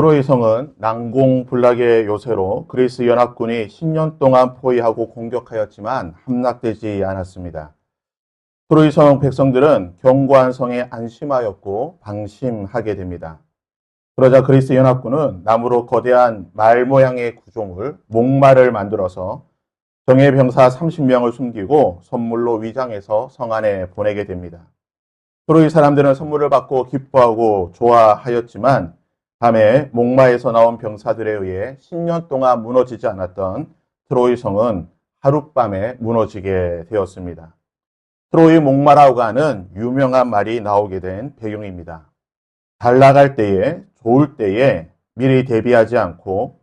트로이 성은 난공불락의 요새로 그리스 연합군이 10년 동안 포위하고 공격하였지만 함락되지 않았습니다. 트로이 성 백성들은 견고한 성에 안심하였고 방심하게 됩니다. 그러자 그리스 연합군은 나무로 거대한 말 모양의 구조물, 목말을 만들어서 정예 병사 30명을 숨기고 선물로 위장해서 성 안에 보내게 됩니다. 트로이 사람들은 선물을 받고 기뻐하고 좋아하였지만 밤에 목마에서 나온 병사들에 의해 10년 동안 무너지지 않았던 트로이 성은 하룻밤에 무너지게 되었습니다. 트로이 목마라고 하는 유명한 말이 나오게 된 배경입니다. 잘 나갈 때에, 좋을 때에 미리 대비하지 않고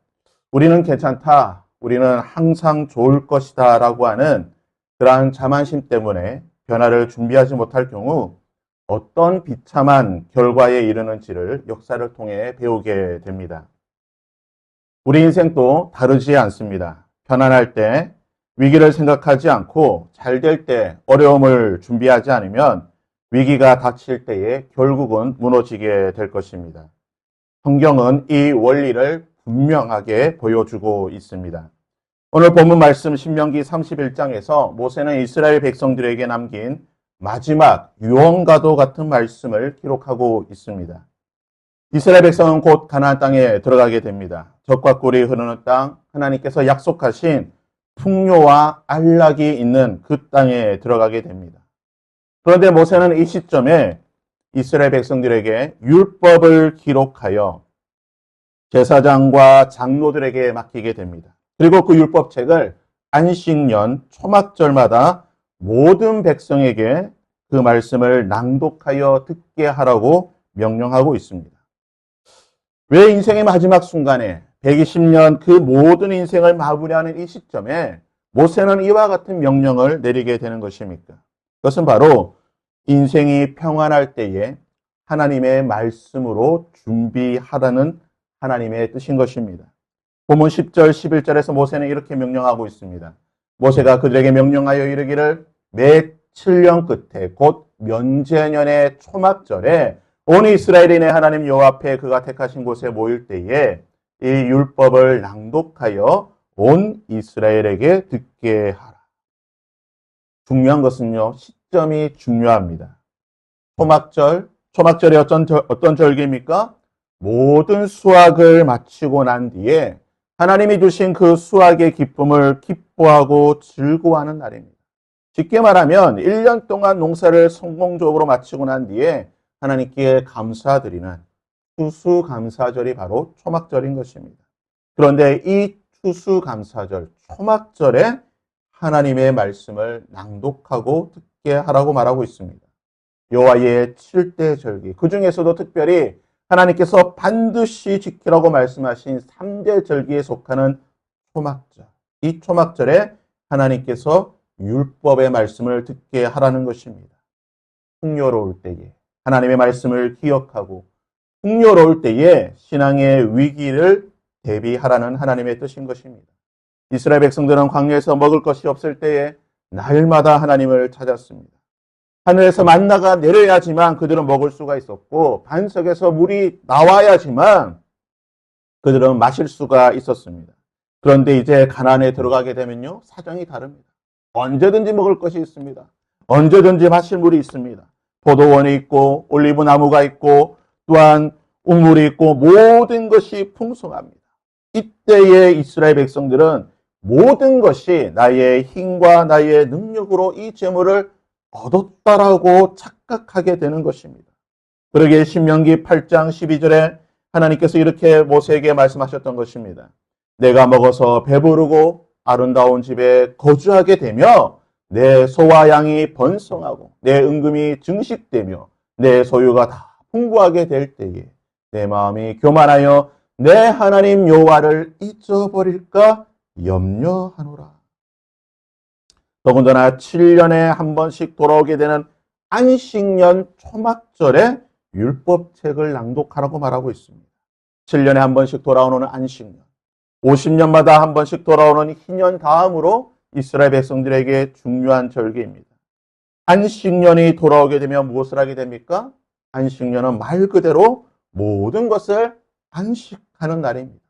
우리는 괜찮다, 우리는 항상 좋을 것이다 라고 하는 그러한 자만심 때문에 변화를 준비하지 못할 경우 어떤 비참한 결과에 이르는지를 역사를 통해 배우게 됩니다. 우리 인생도 다르지 않습니다. 편안할 때 위기를 생각하지 않고 잘 될 때 어려움을 준비하지 않으면 위기가 닥칠 때에 결국은 무너지게 될 것입니다. 성경은 이 원리를 분명하게 보여주고 있습니다. 오늘 본문 말씀 신명기 31장에서 모세는 이스라엘 백성들에게 남긴 마지막 유언과도 같은 말씀을 기록하고 있습니다. 이스라엘 백성은 곧 가나안 땅에 들어가게 됩니다. 적과 꿀이 흐르는 땅, 하나님께서 약속하신 풍요와 안락이 있는 그 땅에 들어가게 됩니다. 그런데 모세는 이 시점에 이스라엘 백성들에게 율법을 기록하여 제사장과 장로들에게 맡기게 됩니다. 그리고 그 율법책을 안식년 초막절마다 모든 백성에게 그 말씀을 낭독하여 듣게 하라고 명령하고 있습니다. 왜 인생의 마지막 순간에 120년 그 모든 인생을 마무리하는 이 시점에 모세는 이와 같은 명령을 내리게 되는 것입니까? 그것은 바로 인생이 평안할 때에 하나님의 말씀으로 준비하라는 하나님의 뜻인 것입니다. 본문 10절, 11절에서 모세는 이렇게 명령하고 있습니다. 모세가 그들에게 명령하여 이르기를 매 7년 끝에 곧 면제년의 초막절에 온 이스라엘인의 하나님 여호와 앞에 그가 택하신 곳에 모일 때에 이 율법을 낭독하여 온 이스라엘에게 듣게 하라. 중요한 것은요, 시점이 중요합니다. 초막절, 초막절이 어떤, 어떤 절기입니까? 모든 수확을 마치고 난 뒤에 하나님이 주신 그 수확의 기쁨을 기뻐하고 즐거워하는 날입니다. 쉽게 말하면 1년 동안 농사를 성공적으로 마치고 난 뒤에 하나님께 감사드리는 추수감사절이 바로 초막절인 것입니다. 그런데 이 추수감사절, 초막절에 하나님의 말씀을 낭독하고 듣게 하라고 말하고 있습니다. 여호와의 7대 절기, 그 중에서도 특별히 하나님께서 반드시 지키라고 말씀하신 3대 절기에 속하는 초막절. 이 초막절에 하나님께서 율법의 말씀을 듣게 하라는 것입니다. 풍요로울 때에 하나님의 말씀을 기억하고 풍요로울 때에 신앙의 위기를 대비하라는 하나님의 뜻인 것입니다. 이스라엘 백성들은 광야에서 먹을 것이 없을 때에 날마다 하나님을 찾았습니다. 하늘에서 만나가 내려야지만 그들은 먹을 수가 있었고 반석에서 물이 나와야지만 그들은 마실 수가 있었습니다. 그런데 이제 가난에 들어가게 되면요 사정이 다릅니다. 언제든지 먹을 것이 있습니다. 언제든지 마실 물이 있습니다. 포도원이 있고 올리브 나무가 있고 또한 우물이 있고 모든 것이 풍성합니다. 이때의 이스라엘 백성들은 모든 것이 나의 힘과 나의 능력으로 이 재물을 얻었다라고 착각하게 되는 것입니다. 그러기에 신명기 8장 12절에 하나님께서 이렇게 모세에게 말씀하셨던 것입니다. 내가 먹어서 배부르고 아름다운 집에 거주하게 되며 내 소와 양이 번성하고 내 은금이 증식되며 내 소유가 다 풍부하게 될 때에 내 마음이 교만하여 내 하나님 여호와를 잊어버릴까 염려하노라. 더군다나 7년에 한 번씩 돌아오게 되는 안식년 초막절에 율법책을 낭독하라고 말하고 있습니다. 7년에 한 번씩 돌아오는 안식년, 50년마다 한 번씩 돌아오는 희년 다음으로 이스라엘 백성들에게 중요한 절기입니다. 안식년이 돌아오게 되면 무엇을 하게 됩니까? 안식년은 말 그대로 모든 것을 안식하는 날입니다.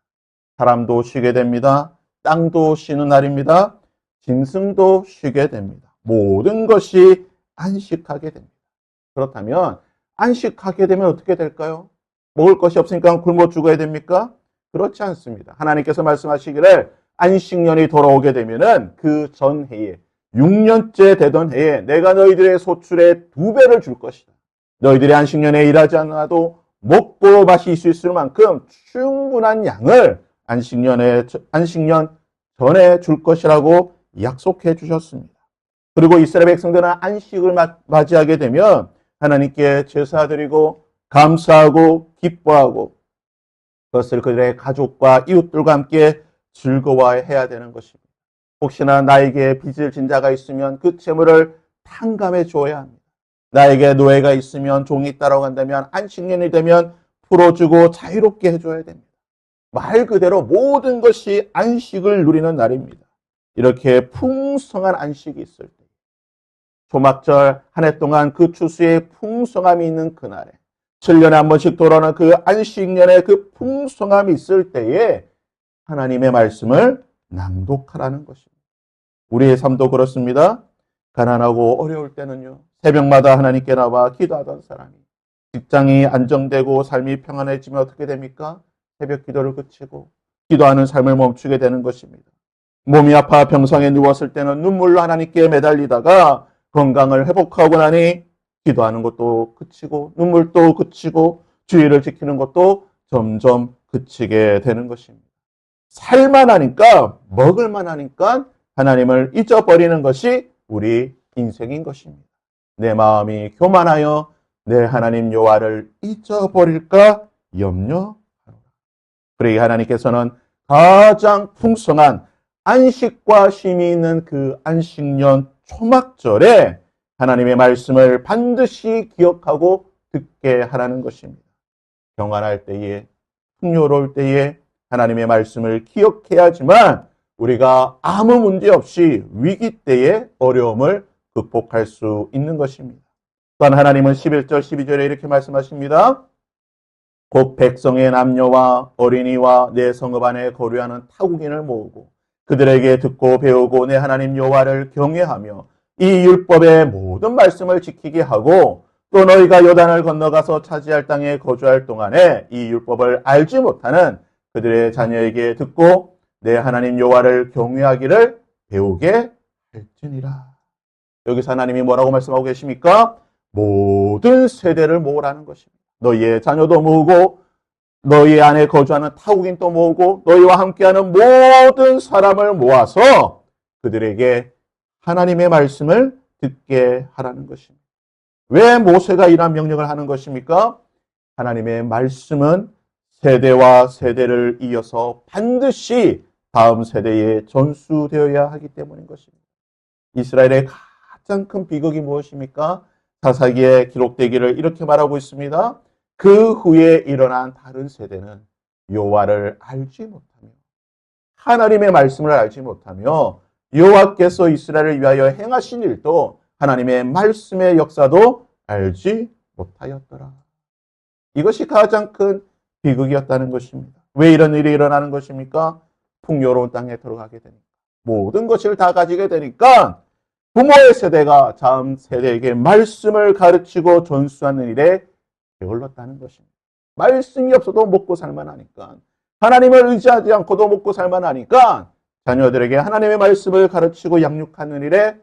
사람도 쉬게 됩니다. 땅도 쉬는 날입니다. 짐승도 쉬게 됩니다. 모든 것이 안식하게 됩니다. 그렇다면 안식하게 되면 어떻게 될까요? 먹을 것이 없으니까 굶어 죽어야 됩니까? 그렇지 않습니다. 하나님께서 말씀하시기를 안식년이 돌아오게 되면은 그 전 해에 6년째 되던 해에 내가 너희들의 소출의 두 배를 줄 것이다. 너희들이 안식년에 일하지 않아도 먹고 마실 수 있을 만큼 충분한 양을 안식년에 안식년 전에 줄 것이라고 약속해 주셨습니다. 그리고 이스라엘 백성들은 안식을 맞이하게 되면 하나님께 제사드리고 감사하고 기뻐하고 그것을 그들의 가족과 이웃들과 함께 즐거워해야 되는 것입니다. 혹시나 나에게 빚을 진 자가 있으면 그 채무를 탕감해 줘야 합니다. 나에게 노예가 있으면 종이 따라간다면 안식년이 되면 풀어주고 자유롭게 해줘야 됩니다. 말 그대로 모든 것이 안식을 누리는 날입니다. 이렇게 풍성한 안식이 있을 때, 초막절 한 해 동안 그 추수의 풍성함이 있는 그날에, 7년에 한 번씩 돌아오는 그 안식년의 그 풍성함이 있을 때에 하나님의 말씀을 낭독하라는 것입니다. 우리의 삶도 그렇습니다. 가난하고 어려울 때는요, 새벽마다 하나님께 나와 기도하던 사람이 직장이 안정되고 삶이 평안해지면 어떻게 됩니까? 새벽 기도를 그치고 기도하는 삶을 멈추게 되는 것입니다. 몸이 아파 병상에 누웠을 때는 눈물로 하나님께 매달리다가 건강을 회복하고 나니 기도하는 것도 그치고 눈물도 그치고 주의를 지키는 것도 점점 그치게 되는 것입니다. 살만 하니까 먹을만 하니까 하나님을 잊어버리는 것이 우리 인생인 것입니다. 내 마음이 교만하여 내 하나님 여호와를 잊어버릴까 염려하노라. 그러기 하나님께서는 가장 풍성한 안식과 쉼이 있는 그 안식년 초막절에 하나님의 말씀을 반드시 기억하고 듣게 하라는 것입니다. 경안할 때에 풍요로울 때에 하나님의 말씀을 기억해야지만 우리가 아무 문제 없이 위기 때에 어려움을 극복할 수 있는 것입니다. 또한 하나님은 11절, 12절에 이렇게 말씀하십니다. 곧 백성의 남녀와 어린이와 내 성읍 안에 거류하는 타국인을 모으고 그들에게 듣고 배우고 내 하나님 여호와를 경외하며 이 율법의 모든 말씀을 지키게 하고 또 너희가 요단을 건너가서 차지할 땅에 거주할 동안에 이 율법을 알지 못하는 그들의 자녀에게 듣고 내 하나님 여호와를 경외하기를 배우게 할지니라. 여기서 하나님이 뭐라고 말씀하고 계십니까? 모든 세대를 모으라는 것입니다. 너희의 자녀도 모으고 너희 안에 거주하는 타국인도 모으고 너희와 함께하는 모든 사람을 모아서 그들에게 하나님의 말씀을 듣게 하라는 것입니다. 왜 모세가 이러한 명령을 하는 것입니까? 하나님의 말씀은 세대와 세대를 이어서 반드시 다음 세대에 전수되어야 하기 때문인 것입니다. 이스라엘의 가장 큰 비극이 무엇입니까? 사사기에 기록되기를 이렇게 말하고 있습니다. 그 후에 일어난 다른 세대는 여호와를 알지 못하며 하나님의 말씀을 알지 못하며 여호와께서 이스라엘을 위하여 행하신 일도 하나님의 말씀의 역사도 알지 못하였더라. 이것이 가장 큰 비극이었다는 것입니다. 왜 이런 일이 일어나는 것입니까? 풍요로운 땅에 들어가게 되니까. 모든 것을 다 가지게 되니까 부모의 세대가 다음 세대에게 말씀을 가르치고 전수하는 일에 게을렀다는 것입니다. 말씀이 없어도 먹고 살만하니까 하나님을 의지하지 않고도 먹고 살만하니까 자녀들에게 하나님의 말씀을 가르치고 양육하는 일에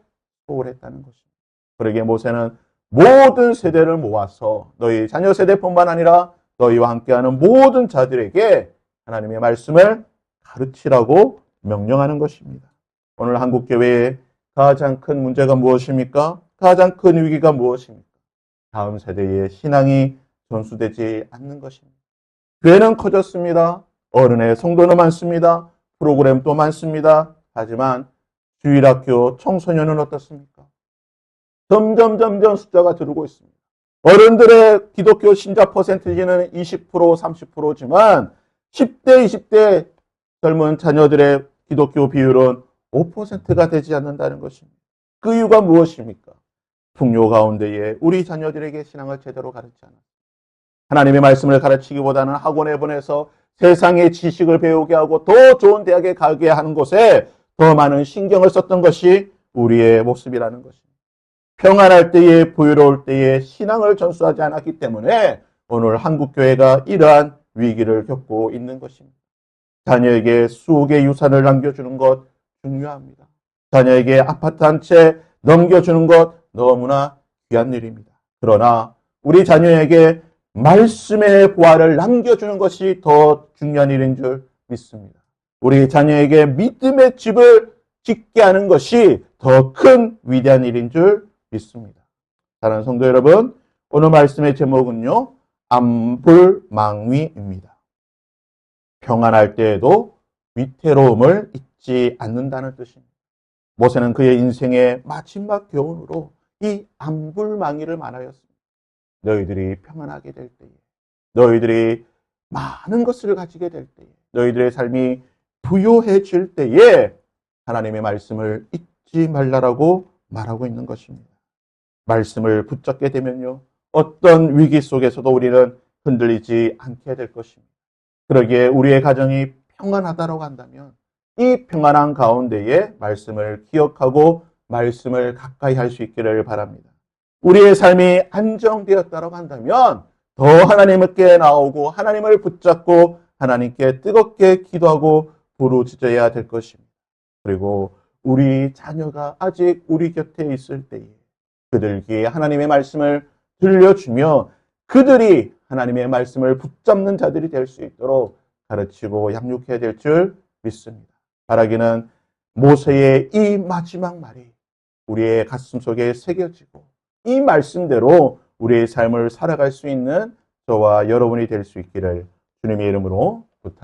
소홀했다는 것입니다. 그러기에 모세는 모든 세대를 모아서 너희 자녀 세대뿐만 아니라 너희와 함께하는 모든 자들에게 하나님의 말씀을 가르치라고 명령하는 것입니다. 오늘 한국 교회의 가장 큰 문제가 무엇입니까? 가장 큰 위기가 무엇입니까? 다음 세대의 신앙이 전수되지 않는 것입니다. 교회는 커졌습니다. 어른의 성도는 많습니다. 프로그램도 많습니다. 하지만 주일학교 청소년은 어떻습니까? 점점 점점 숫자가 줄고 있습니다. 어른들의 기독교 신자 퍼센티지는 20% 30%지만 10대 20대 젊은 자녀들의 기독교 비율은 5%가 되지 않는다는 것입니다. 그 이유가 무엇입니까? 풍요 가운데에 우리 자녀들에게 신앙을 제대로 가르치지 않았습니다. 하나님의 말씀을 가르치기보다는 학원에 보내서 세상의 지식을 배우게 하고 더 좋은 대학에 가게 하는 곳에 더 많은 신경을 썼던 것이 우리의 모습이라는 것입니다. 평안할 때에 부유로울 때에 신앙을 전수하지 않았기 때문에 오늘 한국교회가 이러한 위기를 겪고 있는 것입니다. 자녀에게 수억의 유산을 남겨주는 것 중요합니다. 자녀에게 아파트 한 채 넘겨주는 것 너무나 귀한 일입니다. 그러나 우리 자녀에게 말씀의 보화를 남겨주는 것이 더 중요한 일인 줄 믿습니다. 우리 자녀에게 믿음의 집을 짓게 하는 것이 더 큰 위대한 일인 줄 믿습니다. 사랑하는 성도 여러분, 오늘 말씀의 제목은요, 암불망위입니다. 평안할 때에도 위태로움을 잊지 않는다는 뜻입니다. 모세는 그의 인생의 마지막 교훈으로 이 암불망이를 말하였습니다. 너희들이 평안하게 될 때에, 너희들이 많은 것을 가지게 될 때에, 너희들의 삶이 부요해질 때에 하나님의 말씀을 잊지 말라라고 말하고 있는 것입니다. 말씀을 붙잡게 되면요. 어떤 위기 속에서도 우리는 흔들리지 않게 될 것입니다. 그러기에 우리의 가정이 평안하다고 한다면 이 평안한 가운데에 말씀을 기억하고 말씀을 가까이 할 수 있기를 바랍니다. 우리의 삶이 안정되었다고 한다면 더 하나님께 나오고 하나님을 붙잡고 하나님께 뜨겁게 기도하고 부르짖어야 될 것입니다. 그리고 우리 자녀가 아직 우리 곁에 있을 때에 그들에게 하나님의 말씀을 들려주며 그들이 하나님의 말씀을 붙잡는 자들이 될 수 있도록 가르치고 양육해야 될 줄 믿습니다. 바라기는 모세의 이 마지막 말이 우리의 가슴 속에 새겨지고 이 말씀대로 우리의 삶을 살아갈 수 있는 저와 여러분이 될 수 있기를 주님의 이름으로 부탁